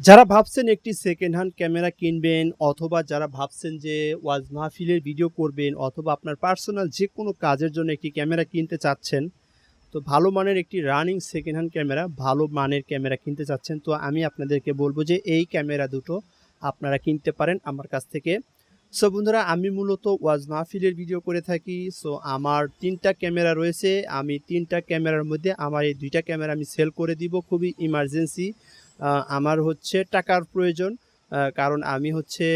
যারা ভাবছেন একটি সেকেন্ড হ্যান্ড ক্যামেরা কিনবেন অথবা যারা ভাবছেন যে ওয়াজ মাহফিলের ভিডিও করবেন অথবা আপনার পার্সোনাল যে কোনো কাজের জন্য একটি ক্যামেরা কিনতে চাচ্ছেন, তো ভালো মানের একটি রানিং সেকেন্ড হ্যান্ড ক্যামেরা ভালো মানের ক্যামেরা কিনতে চাচ্ছেন, তো আমি আপনাদেরকে বলব যে এই ক্যামেরা দুটো আপনারা কিনতে পারেন আমার কাছ থেকে। সো বন্ধুরা, আমি মূলত ওয়াজ মাহফিলের ভিডিও করে থাকি সো আমার তিনটা ক্যামেরা রয়েছে, আমি তিনটা ক্যামেরার মধ্যে আমার এই দুইটা ক্যামেরা আমি সেল করে দিব, খুবই ইমার্জেন্সি আমার হচ্ছে টাকার প্রয়োজন কারণ আমি হচ্ছে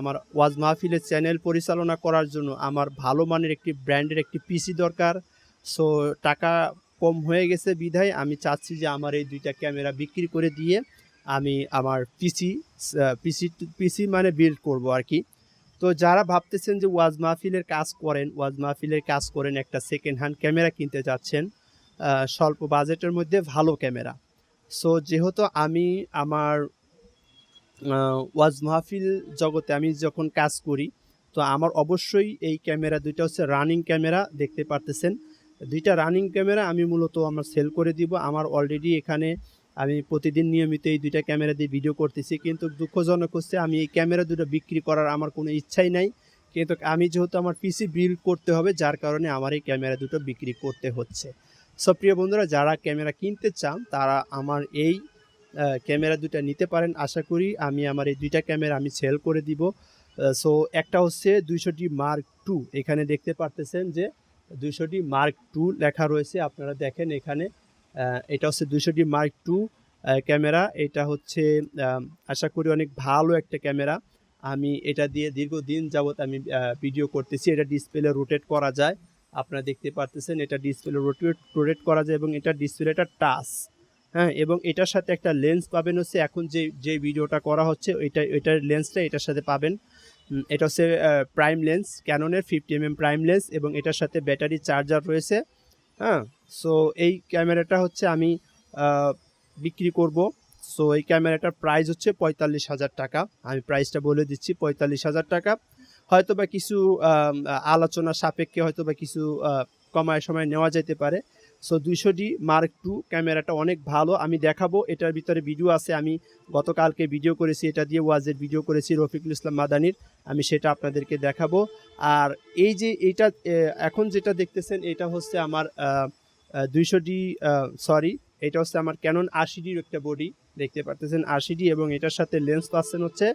আমার ওয়াজ মাহফিলের চ্যানেল পরিচালনা করার জন্য আমার ভালো মানের একটি ব্র্যান্ডের একটি পিসি দরকার। সো টাকা কম হয়ে গেছে বিধায় আমি চাচ্ছি যে আমার এই দুইটা ক্যামেরা বিক্রি করে দিয়ে আমি আমার পিসি পিসি পিসি মানে বিল্ড করব আর কি। তো যারা ভাবতেছেন যে ওয়াজ মাহফিলের কাজ করেন, ওয়াজ মাহফিলের কাজ করেন একটা সেকেন্ড হ্যান্ড ক্যামেরা কিনতে যাচ্ছেন স্বল্প বাজেটের মধ্যে ভালো ক্যামেরা। সো যেহেতু আমি আমার ওয়াজ মাহফিল জগতে আমি যখন কাজ করি, তো আমার অবশ্যই এই ক্যামেরা দুইটা হচ্ছে রানিং ক্যামেরা, দেখতে পারতেছেন। দুইটা রানিং ক্যামেরা আমি মূলত আমার সেল করে দিব। আমার অলরেডি এখানে আমি প্রতিদিন নিয়মিত এই দুইটা ক্যামেরা দিয়ে ভিডিও করতেছি। কিন্তু দুঃখজনক হচ্ছে আমি এই ক্যামেরা দুটো বিক্রি করার আমার কোনো ইচ্ছাই নাই। কিন্তু আমি যেহেতু আমার পিসি বিল্ড করতে হবে, যার কারণে আমার এই ক্যামেরা দুটো বিক্রি করতে হচ্ছে। সো প্রিয় বন্ধুরা, যারা ক্যামেরা কিনতে চান, তারা আমার এই ক্যামেরা দুটা নিতে পারেন। আশা করি আমি আমার এই দুইটা ক্যামেরা আমি সেল করে দিব। সো একটা হচ্ছে দুইশোটি মার্ক টু এখানে দেখতে পারতেছেন যে দুইশোটি মার্ক টু লেখা রয়েছে। আপনারা দেখেন এখানে এটা হচ্ছে দুইশোটি মার্ক টু ক্যামেরা। এটা হচ্ছে আশা করি অনেক ভালো একটা ক্যামেরা। আমি এটা দিয়ে দীর্ঘদিন যাবৎ আমি ভিডিও করতেছি। এটা ডিসপ্লে রোটেট করা যায়। আপনারা দেখতে পারতেছেন, এটা ডিসপ্লে রোটেট রোটেট করা যায় এবং এটা ডিসপ্লেটা টাচ হ্যাঁ? এবং এটার সাথে একটা লেন্স পাবেন হচ্ছে, এখন যে যে ভিডিওটা করা হচ্ছে, ওইটা ওইটার লেন্সটা এটার সাথে পাবেন। এটা হচ্ছে প্রাইম লেন্স ক্যাননের ফিফটি এম প্রাইম লেন্স এবং এটার সাথে ব্যাটারি চার্জার রয়েছে হ্যাঁ? সো এই ক্যামেরাটা হচ্ছে আমি বিক্রি করব। সো এই ক্যামেরাটার প্রাইস হচ্ছে পঁয়তাল্লিশ হাজার টাকা। আমি প্রাইসটা বলে দিচ্ছি, পঁয়তাল্লিশ হাজার টাকা। হয়তো বা কিছু আলোচনা সাপেক্ষে হয়তো বা কিছু কমায় সময় নেওয়া যেতে পারে। সো দুইশো ডি মার্ক টু ক্যামেরাটা অনেক ভালো, আমি দেখাবো। এটার ভিতরে ভিডিও আছে, আমি গতকালকে ভিডিও করেছি, এটা দিয়ে ওয়াজের ভিডিও করেছি রফিকুল ইসলাম মাদানির, আমি সেটা আপনাদেরকে দেখাবো। আর এই যে এটা এখন যেটা দেখতেছেন, এটা হচ্ছে আমার দুইশো ডি সরি এটা হচ্ছে আমার ক্যানন আশি ডির একটা বডি দেখতে পারতেছেন আশি ডি এবং এটার সাথে লেন্স পাচ্ছেন হচ্ছে।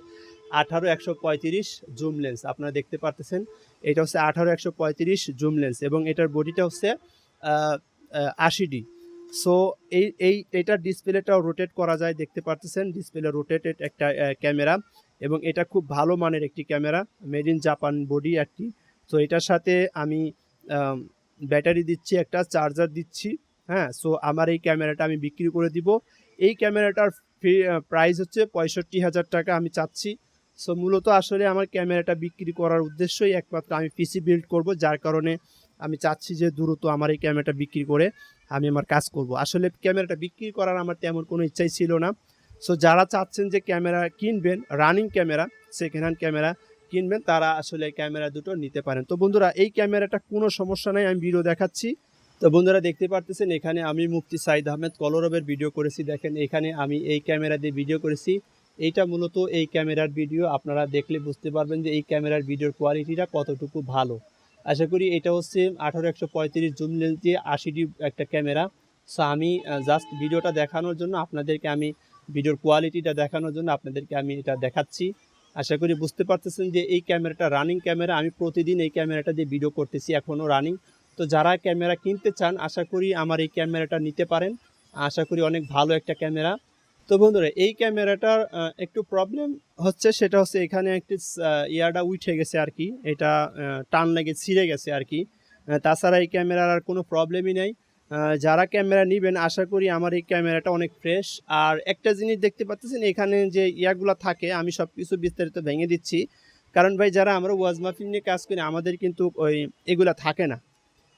আঠারো একশো পঁয়ত্রিশ জুম লেন্স। আপনারা দেখতে পারতেছেন, এটা হচ্ছে আঠারো একশো পঁয়ত্রিশ জুম লেন্স এবং এটার বডিটা হচ্ছে আশি ডি। সো এই এই এটার ডিসপ্লেটাও রোটেট করা যায়, দেখতে পারতেছেন ডিসপ্লে রোটেটেড একটা ক্যামেরা এবং এটা খুব ভালো মানের একটি camera made in Japan body একটি তো এটার সাথে আমি ব্যাটারি দিচ্ছি, একটা চার্জার দিচ্ছি হ্যাঁ? সো আমার এই ক্যামেরাটা আমি বিক্রি করে দিব। এই ক্যামেরাটার প্রাইস হচ্ছে পঁয়ষট্টি হাজার টাকা আমি চাচ্ছি। সো মূলত আসলে আমার ক্যামেরাটা বিক্রি করার উদ্দেশ্যই একমাত্র আমি পিসি বিল্ড করব, যার কারণে আমি চাচ্ছি যে দ্রুত আমার এই ক্যামেরাটা বিক্রি করে আমি আমার কাজ করব। আসলে ক্যামেরাটা বিক্রি করার আমার তেমন কোনো ইচ্ছাই ছিল না। সো যারা চাচ্ছেন যে ক্যামেরা কিনবেন running camera second hand camera কিনবেন, তারা আসলে ক্যামেরা দুটো নিতে পারেন। তো বন্ধুরা, এই ক্যামেরাটা কোনো সমস্যা নাই, আমি ভিডিও দেখাচ্ছি। তো বন্ধুরা, দেখতে পারতেছেন, এখানে আমি মুফতি সাইদ আহমেদ কলরবের ভিডিও করেছি। দেখেন, এখানে আমি এই ক্যামেরা দিয়ে ভিডিও করেছি। এইটা মূলত এই ক্যামেরার ভিডিও। আপনারা দেখলে বুঝতে পারবেন যে এই ক্যামেরার ভিডিওর কোয়ালিটিটা কতটুকু ভালো। আশা করি এটা হচ্ছে আঠারো একশো পঁয়ত্রিশ জুম লেন্স দিয়ে আশি ডি একটা ক্যামেরা। সো আমি জাস্ট ভিডিওটা দেখানোর জন্য আপনাদেরকে আমি, ভিডিওর কোয়ালিটিটা দেখানোর জন্য আপনাদেরকে আমি এটা দেখাচ্ছি। আশা করি বুঝতে পারতেছেন যে এই ক্যামেরাটা রানিং ক্যামেরা। আমি প্রতিদিন এই ক্যামেরাটা দিয়ে ভিডিও করতেছি, এখনও রানিং তো যারা ক্যামেরা কিনতে চান, আশা করি আমার এই ক্যামেরাটা নিতে পারেন। আশা করি অনেক ভালো একটা ক্যামেরা। তো বন্ধুরা, এই ক্যামেরাটার একটু প্রবলেম হচ্ছে সেটা হচ্ছে এখানে একটি ইয়ারটা উঠে গেছে আর কি এটা টান লেগে, ছিঁড়ে গেছে আর কি তাছাড়া এই ক্যামেরার আর কোনো প্রবলেমই নেই। যারা ক্যামেরা নেবেন, আশা করি আমার এই ক্যামেরাটা অনেক ফ্রেশ আর একটা জিনিস দেখতে পাচ্ছেন, এখানে যে ইয়াগুলো থাকে, আমি সব কিছু বিস্তারিত ভেঙে দিচ্ছি। কারণ ভাই, যারা আমরা ওয়াজ মাহফিল নিয়ে কাজ করি, আমাদের কিন্তু ওই এগুলা থাকে না।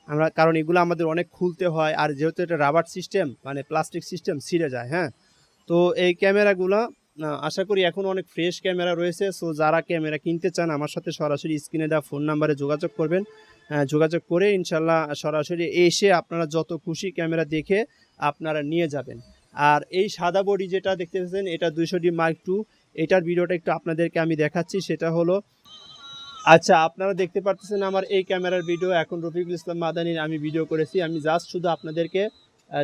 আমরা, কারণ এগুলো আমাদের অনেক খুলতে হয়। আর যেহেতু এটা রাবার সিস্টেম মানে প্লাস্টিক সিস্টেম ছিঁড়ে যায় হ্যাঁ? তো এই ক্যামেরাগুলো আশা করি এখন অনেক ফ্রেশ ক্যামেরা রয়েছে। সো যারা ক্যামেরা কিনতে চান, আমার সাথে সরাসরি স্ক্রিনে দেওয়া ফোন নাম্বারে যোগাযোগ করবেন। যোগাযোগ করে ইনশাল্লাহ সরাসরি এসে আপনারা যত খুশি ক্যামেরা দেখে আপনারা নিয়ে যাবেন। আর এই সাদা বডি যেটা দেখতে পাচ্ছেন, এটা দুইশো ডি মার্ক টু এটার ভিডিওটা একটু আপনাদেরকে আমি দেখাচ্ছি, সেটা হলো আচ্ছা আপনারা দেখতে পাচ্ছেন আমার এই ক্যামেরার ভিডিও এখন রফিকুল ইসলাম মাদানির আমি ভিডিও করেছি। আমি জাস্ট শুধু আপনাদেরকে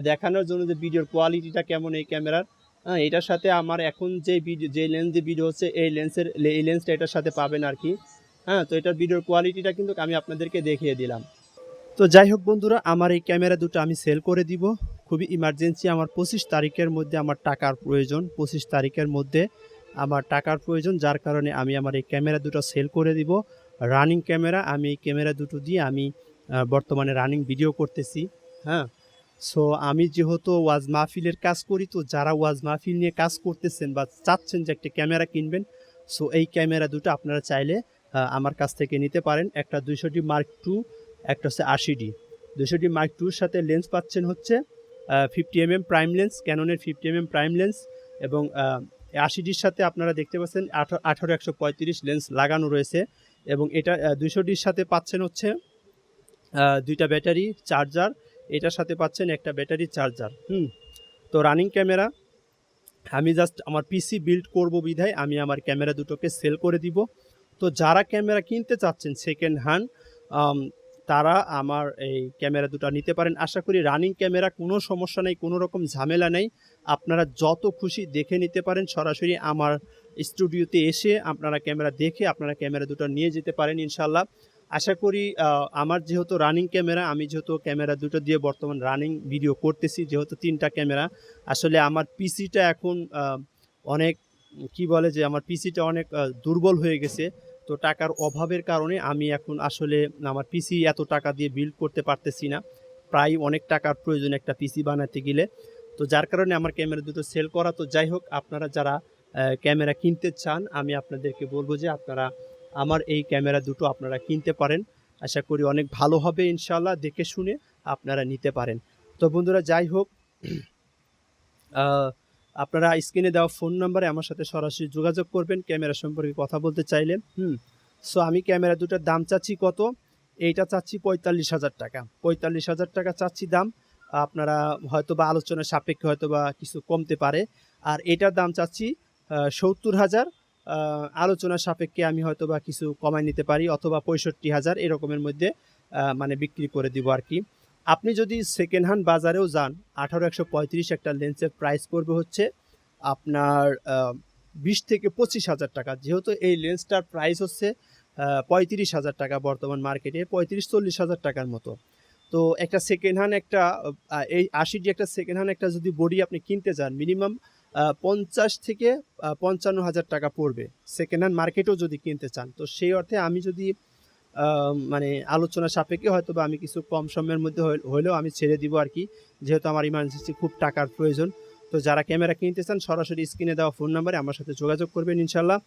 দেখানোর জন্য যে ভিডিওর কোয়ালিটিটা কেমন এই ক্যামেরার। হ্যাঁ এটার সাথে আমার এখন যে ভিডিও, যে লেন্স দিয়ে ভিডিও হচ্ছে, এই লেন্সের এই লেন্সটা এটার সাথে পাবেন আর কি। হ্যাঁ তো এটার ভিডিওর কোয়ালিটিটা কিন্তু আমি আপনাদেরকে দেখিয়ে দিলাম। তো যাই হোক বন্ধুরা, আমার এই ক্যামেরা দুটো আমি সেল করে দিব। খুবই ইমার্জেন্সি আমার পঁচিশ তারিখের মধ্যে আমার টাকার প্রয়োজন। পঁচিশ তারিখের মধ্যে আমার টাকার প্রয়োজন, যার কারণে আমি আমার এই ক্যামেরা দুটো সেল করে দিব। রানিং ক্যামেরা আমি এই ক্যামেরা দুটো দিয়ে আমি বর্তমানে রানিং ভিডিও করতেছি। হ্যাঁ সো আমি যেহেতু ওয়াজ মাহফিলের কাজ করি, তো যারা ওয়াজ মাহফিল নিয়ে কাজ করতেছেন বা চাচ্ছেন যে একটা ক্যামেরা কিনবেন সো এই ক্যামেরা দুটো আপনারা চাইলে আমার কাছ থেকে নিতে পারেন। একটা দুইশোটি মার্ক টু একটা হচ্ছে আশি ডি দুশোটি মার্ক টুর সাথে লেন্স পাচ্ছেন হচ্ছে fifty M M prime lens ক্যাননের fifty M M prime lens এবং আশি ডির সাথে আপনারা দেখতে পাচ্ছেন আঠারো একশো পঁয়ত্রিশ লেন্স লাগানো রয়েছে এবং এটা দুশো ডির সাথে পাচ্ছেন হচ্ছে দুইটা ব্যাটারি চার্জার এটার সাথে পাচ্ছেন একটা ব্যাটারি চার্জার, হুম? তো রানিং ক্যামেরা আমি জাস্ট আমার পিসি বিল্ড করব বিধায় আমি আমার ক্যামেরা দুটোকে সেল করে দিব। তো যারা ক্যামেরা কিনতে চাচ্ছেন সেকেন্ড হ্যান্ড তারা আমার এই ক্যামেরা দুটো নিতে পারেন। আশা করি রানিং ক্যামেরা কোনো সমস্যা নেই, কোনো রকম ঝামেলা নেই। আপনারা যত খুশি দেখে নিতে পারেন, সরাসরি আমার স্টুডিওতে এসে আপনারা ক্যামেরা দেখে আপনারা ক্যামেরা দুটো নিয়ে যেতে পারেন ইনশাল্লাহ আশা করি আমার যেহেতু রানিং ক্যামেরা আমি যেহেতু ক্যামেরা দুটো দিয়ে বর্তমান রানিং ভিডিও করতেছি, যেহেতু তিনটা ক্যামেরা আসলে আমার পিসিটা এখন অনেক, কি বলে যে, আমার পিসিটা অনেক দুর্বল হয়ে গেছে। তো টাকার অভাবের কারণে আমি এখন আসলে আমার পিসি এত টাকা দিয়ে বিল্ড করতে পারতেছি না। প্রায় অনেক টাকার প্রয়োজন একটা পিসি বানাতে গেলে। তো যার কারণে আমার ক্যামেরা দুটো সেল করা, তো যাই হোক, আপনারা যারা ক্যামেরা কিনতে চান, আমি আপনাদেরকে বলব যে, আপনারা আমার এই ক্যামেরা দুটো আপনারা কিনতে পারেন। আশা করি অনেক ভালো হবে ইনশাল্লাহ দেখে শুনে আপনারা নিতে পারেন। তো বন্ধুরা, যাই হোক আপনারা স্ক্রিনে দেওয়া ফোন নাম্বারে আমার সাথে সরাসরি যোগাযোগ করবেন, ক্যামেরা সম্পর্কে কথা বলতে চাইলে। হুম সো আমি ক্যামেরা দুটোর দাম চাচ্ছি কত? এইটা চাচ্ছি পঁয়তাল্লিশ হাজার টাকা। পঁয়তাল্লিশ হাজার টাকা চাচ্ছি দাম। আপনারা হয়তো বা আলোচনার সাপেক্ষে হয়তো বা কিছু কমতে পারে। আর এটার দাম চাচ্ছি সত্তর হাজার। আলোচনার সাপেক্ষে আমি হয়তো বা কিছু কমায় নিতে পারি, অথবা পঁয়ষট্টি হাজার এরকমের মধ্যে মানে বিক্রি করে দিব আর কি। আপনি যদি সেকেন্ড হ্যান্ড বাজারেও যান, আঠারো একশো পঁয়ত্রিশ একটা লেন্সের প্রাইস পড়বে হচ্ছে আপনার বিশ থেকে পঁচিশ হাজার টাকা। যেহেতু এই লেন্সটার প্রাইস হচ্ছে পঁয়ত্রিশ হাজার টাকা বর্তমান মার্কেটে পঁয়ত্রিশ চল্লিশ হাজার টাকার মতো। তো একটা সেকেন্ড হ্যান্ড একটা এই আশিটি একটা সেকেন্ড হ্যান্ড একটা যদি বডি আপনি কিনতে চান মিনিমাম পঞ্চাশ থেকে পঞ্চান্ন হাজার টাকা পড়বে। সেকেন্ড হ্যান্ড মার্কেটেও যদি কিনতে চান, তো সেই অর্থে আমি যদি মানে আলোচনা সাপেক্ষে হয়তো বা আমি কিছু কম সময়ের মধ্যে হলেও আমি ছেড়ে দিব আর কি, যেহেতু আমার ইমার্জেন্সি খুব টাকার প্রয়োজন। তো যারা ক্যামেরা কিনতে চান, সরাসরি স্ক্রিনে দেওয়া ফোন নাম্বারে আমার সাথে যোগাযোগ করবেন ইনশাল্লাহ